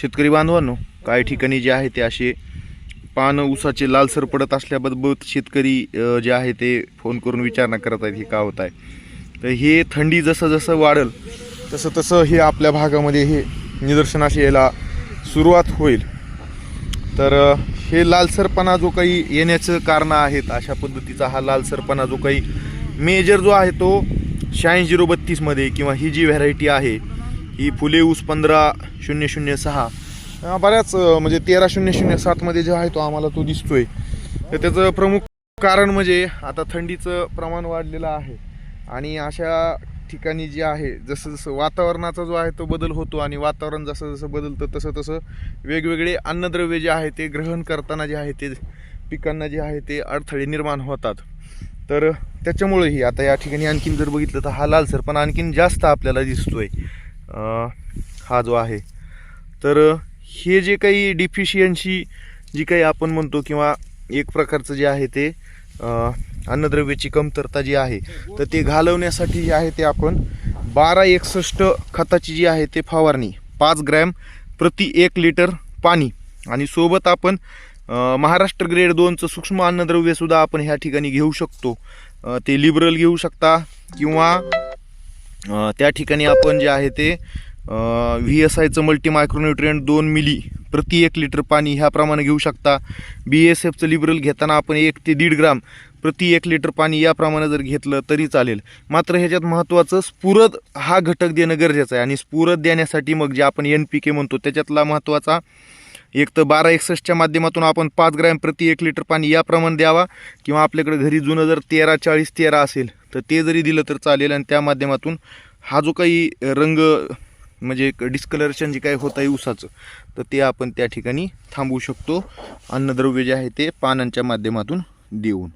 शेतकरी बांधवांनो काही ठिकाणी जे आहे ते असे पान ऊसाचे लालसर पडत असल्याबद्दल शेतकरी जे आहे ते फोन करून विचारणा करत आहेत हे का होत आहे? तर हे थंडी जसं जसं वाढेल तसं तसं हे आपल्या भागामध्ये हे निदर्शनास यायला सुरुवात होईल. तर हे लालसरपणा जो काही येण्याचं कारण आहेत अशा पद्धतीचा हा लालसरपणा जो काही मेजर जो आहे तो शहाऐंशी झिरो बत्तीसमध्ये किंवा ही जी व्हरायटी आहे ही फुले ऊस पंधरा शून्य शून्य सहा. बऱ्याच म्हणजे तेरा शून्य शून्य सातमध्ये जो आहे तो आम्हाला तो दिसतोय. तर त्याचं प्रमुख कारण म्हणजे आता थंडीचं प्रमाण वाढलेलं आहे. आणि अशा ठिकाणी जे आहे जसं जसं वातावरणाचा जो आहे तो बदल होतो आणि वातावरण जसं जसं बदलतं तसं तसं वेगवेगळे अन्नद्रव्य जे आहे ते ग्रहण करताना जे आहे ते पिकांना जे आहे ते अडथळे निर्माण होतात. तर त्याच्यामुळेही आता या ठिकाणी आणखीन जर बघितलं तर हा लालसर पण आणखीन जास्त आपल्याला दिसतोय. हा जो आहे. तर हे जे काही डिफिशियन्सी जी काही आपण म्हणतो किंवा एक प्रकारचं जे आहे ते अन्नद्रव्याची कमतरता जी आहे तर ते घालवण्यासाठी जे आहे ते आपण बारा एकसष्ट खताची जी आहे ते फवारणी पाच ग्रॅम प्रति एक लिटर पाणी. आणि सोबत आपण महाराष्ट्र ग्रेड दोनचं सूक्ष्म अन्नद्रव्यसुद्धा आपण ह्या ठिकाणी घेऊ शकतो. ते लिबरल घेऊ शकता किंवा त्या ठिकाणी आपण जे आहे ते व्ही एस आयचं मल्टीमायक्रोन्युट्रियंट दोन मिली प्रति एक लिटर पाणी ह्याप्रमाणे घेऊ शकता. बी एस एफचं लिबरल घेताना आपण एक ते दीड ग्राम प्रति एक लिटर पाणी याप्रमाणे जर घेतलं तरी चालेल. मात्र ह्याच्यात महत्त्वाचं स्फुरद हा घटक देणं गरजेचं आहे आणि स्फुरद देण्यासाठी मग जे आपण एन पी के म्हणतो त्याच्यातला महत्त्वाचा एक तर बारा एकसष्टच्या माध्यमातून आपण पाच ग्रॅम प्रति एक लिटर पाणी याप्रमाणे द्यावा किंवा आपल्याकडे घरी जुनं जर तेरा चाळीस तेरा असेल तर ते जरी दिलं तर चालेल आणि त्या माध्यमातून हा जो काही रंग म्हणजे डिस्कलरेशन जे काही होत आहे ऊसाचं तर ते आपण त्या ठिकाणी थांबवू शकतो. अन्नद्रव्य जे आहे ते पानांच्या माध्यमातून देऊन.